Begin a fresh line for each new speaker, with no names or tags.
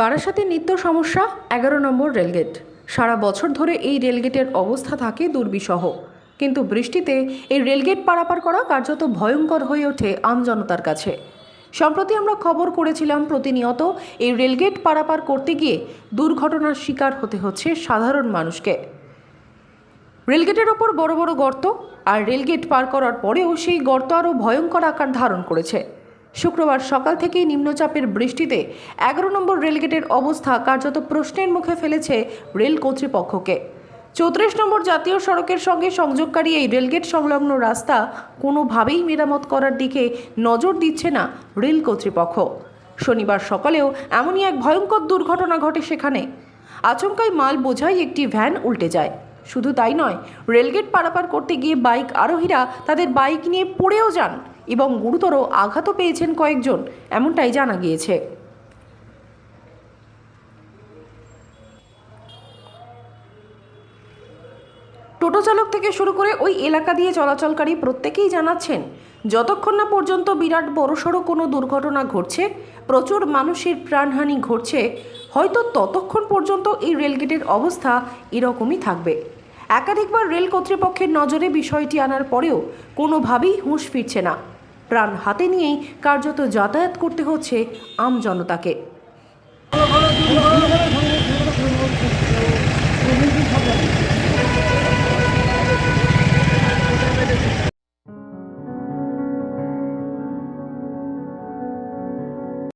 বারাসাতে নিত্য সমস্যা, এগারো নম্বর রেলগেট। সারা বছর ধরে এই রেলগেটের অবস্থা থাকে দুর্বিষহ। কিন্তু বৃষ্টিতে এই রেলগেট পারাপার করা কার্যত ভয়ঙ্কর হয়ে ওঠে আমজনতার কাছে। সম্প্রতি আমরা খবর করেছিলাম প্রতিনিয়ত এই রেলগেট পারাপার করতে গিয়ে দুর্ঘটনার শিকার হতে হচ্ছে সাধারণ মানুষকে। রেলগেটের ওপর বড় বড় গর্ত আর রেলগেট পার করার পরেও সেই গর্ত আরও ভয়ঙ্কর আকার ধারণ করেছে। শুক্রবার সকাল থেকেই নিম্নচাপের বৃষ্টিতে এগারো নম্বর রেলগেটের অবস্থা কার্যত প্রশ্নের মুখে ফেলেছে রেল কর্তৃপক্ষকে। চৌত্রিশ নম্বর জাতীয় সড়কের সঙ্গে সংযোগকারী এই রেলগেট সংলগ্ন রাস্তা কোনোভাবেই মেরামত করার দিকে নজর দিচ্ছে না রেল কর্তৃপক্ষ। শনিবার সকালেও এমনই এক ভয়ঙ্কর দুর্ঘটনা ঘটে সেখানে। আচমকাই মাল বোঝাই একটি ভ্যান উল্টে যায়। শুধু তাই নয়, রেলগেট পারাপার করতে গিয়ে বাইক আরোহীরা তাদের বাইক নিয়ে পড়েও যান। এবং গুরুতর আঘাতও পেয়েছেন কয়েকজন, এমনটাই জানা গিয়েছে। টোটো চালক থেকে শুরু করে ওই এলাকা দিয়ে চলাচলকারী প্রত্যেকেই জানাচ্ছেন, যতক্ষণ না পর্যন্ত বিরাট বড়সড় কোনো দুর্ঘটনা ঘটছে, প্রচুর মানুষের প্রাণহানি ঘটছে, হয়তো ততক্ষণ পর্যন্ত এই রেলগেটের অবস্থা এরকমই থাকবে। একাধিকবার রেল কর্তৃপক্ষের নজরে বিষয়টি আনার পরেও কোনোভাবেই হুঁশ ফিরছে না। প্রাণ হাতে নিয়েই কার্যত যাতায়াত করতে হচ্ছে আম